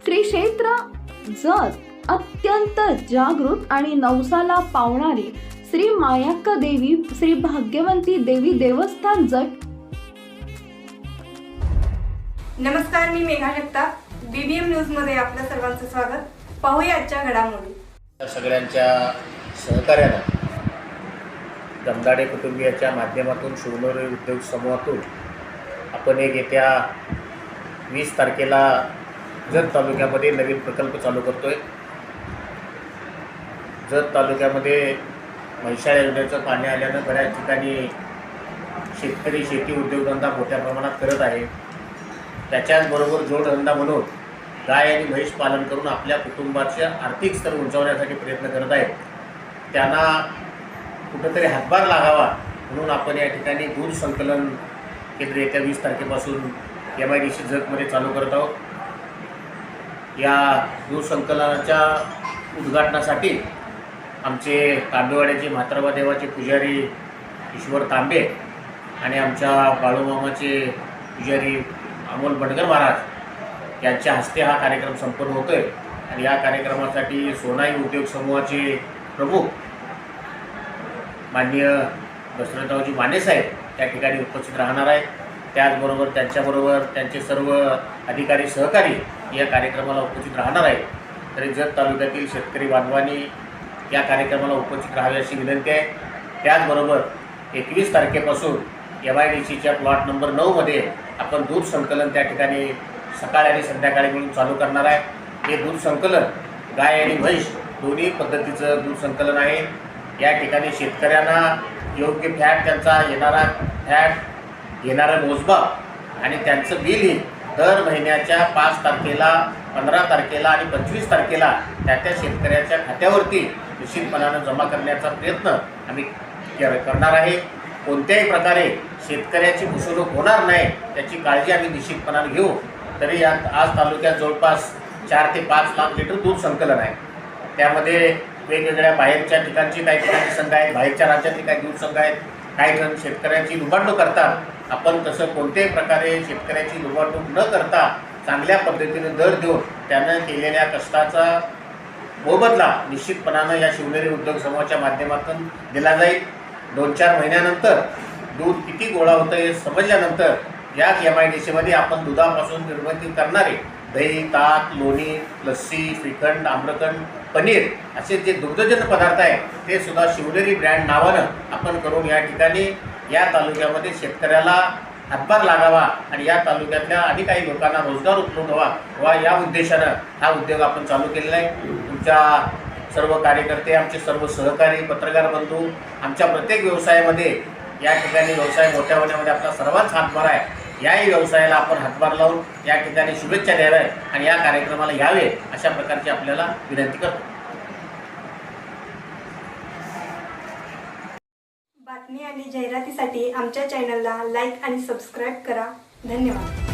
श्री क्षेत्र जत अत्यंत जागृत आणि नवसाला पावणारी श्री मायाक्का देवी श्री भाग्यवंती देवी देवस्थान जट नमस्कार मी मेघा जगताप. बीबीएम न्यूजमध्ये आपल्या सर्वांचं स्वागत. पाहूया आजच्या घडामोडी. सगळ्यांच्या सहकार्यानं दमदाडे कुटुंबियाच्या माध्यमातून शिवनेरी उद्योग समूहातून आपण एक येत्या वीस तारखेला जत तालुक्यामध्ये नवीन प्रकल्प चालू करतो आहे जत तालुक्यामध्ये म्हैसाळ योजनेचं पाणी आल्यानं बऱ्याच ठिकाणी शेतकरी शेती उद्योगधंदा मोठ्या प्रमाणात करत आहे. त्याच्याचबरोबर जोडधंदा म्हणून गाय आणि म्हैस पालन करून आपल्या कुटुंबाचे आर्थिक स्तर उंचावण्यासाठी प्रयत्न करत आहेत. त्यांना कुठंतरी हातभार लागावा म्हणून आपण या ठिकाणी दूध संकलन केंद्र येत्या वीस तारखेपासून एम आय डी सी जगमध्ये चालू करत आहोत. या दूध संकलनाच्या उद्घाटनासाठी आमचे तांबेवाड्याचे म्हातारबा देवाचे पुजारी ईश्वर तांबे आणि आमच्या बाळूमामाचे पुजारी अमोल बंडगर महाराज यांच्या हस्ते हा कार्यक्रम संपन्न होतो आहे आणि या कार्यक्रमासाठी सोनाई उद्योग समूहाचे प्रमुख माननीय दशरथरावजी माने साहेब त्या ठिकाणी उपस्थित राहणार आहेत. त्याचबरोबर त्यांच्याबरोबर त्यांचे सर्व अधिकारी सहकारी या कार्यक्रमाला उपस्थित राहणार आहेत. तरी जत तालुक्यातील शेतकरी बांधवांनी या कार्यक्रमाला उपस्थित राहावे अशी विनंती आहे. त्याचबरोबर एकवीस तारखेपासून एम आय डी सीच्या प्लॉट नंबर नऊमध्ये आपण दूध संकलन त्या ठिकाणी सकाळी आणि संध्याकाळी मिळून चालू करणार आहे. हे दूध संकलन गाय आणि म्हैस दोन्ही पद्धतीचं दूध संकलन आहे. या ठिकाणी शेतकऱ्यांना योग्य फॅट त्यांचा येणारा फॅट घेणारा मोजमाप आणि त्यांचं बिलही दर महिन्याच्या पाच तारखेला पंधरा तारखेला आणि पंचवीस तारखेला त्या त्या शेतकऱ्याच्या खात्यावरती निश्चितपणानं जमा करण्याचा प्रयत्न आम्ही करणार आहे. कोणत्याही प्रकारे शेतकऱ्याची फसवणूक होणार नाही त्याची काळजी आम्ही निश्चितपणानं घेऊ. तरी यात आज तालुक्यात जवळपास चार ते पाच लाख लिटर दूध संकलन आहे. त्यामध्ये वेगवेगळ्या बाहेरच्या ठिकाणची काही ठिकाणी संघ आहेत बाहेरच्या राज्यातले काही दूध संघ आहेत. काही जण शेतकऱ्यांची लुबाडणूक करतात आपण तसं कोणत्याही प्रकारे शेतकऱ्याची लुबाडणूक न करता चांगल्या पद्धतीने दर देऊन त्यानं केलेल्या कष्टाचा मोबदला निश्चितपणानं या शिवनेरी उद्योग समूहाच्या माध्यमातून दिला जाईल. दोन चार महिन्यानंतर दूध किती गोळा होतं हे समजल्यानंतर याच एम आय डी सीमध्ये आपण दुधापासून निर्मिती करणारे दही ताक लोणी लस्सी श्रीखंड आम्रखंड पनीर असे जे दुग्धजन्य पदार्थ आहे ते सुद्धा शिवनेरी ब्रँड नावानं आपण करून या ठिकाणी या तालुक्यामध्ये शेतकऱ्याला हातभार लागावा आणि या तालुक्यातल्या आणि काही लोकांना रोजगार उपलब्ध व्हावा वा या उद्देशानं हा उद्योग आपण चालू केलेला आहे. तुमच्या सर्व कार्यकर्ते आमचे सर्व सहकारी पत्रकार बंधू आमच्या प्रत्येक व्यवसायामध्ये या ठिकाणी व्यवसाय मोठ्या होण्यामध्ये आपला सर्वांच हातभार आहे. याही व्यवसायाला आपण हातभार लावून या ठिकाणी शुभेच्छा द्याव्या आणि या कार्यक्रमाला यावे अशा प्रकारची आपल्याला विनंती करतो. बातमी आणि जाहिरातीसाठी आमच्या चॅनलला लाईक आणि सबस्क्राईब करा. धन्यवाद.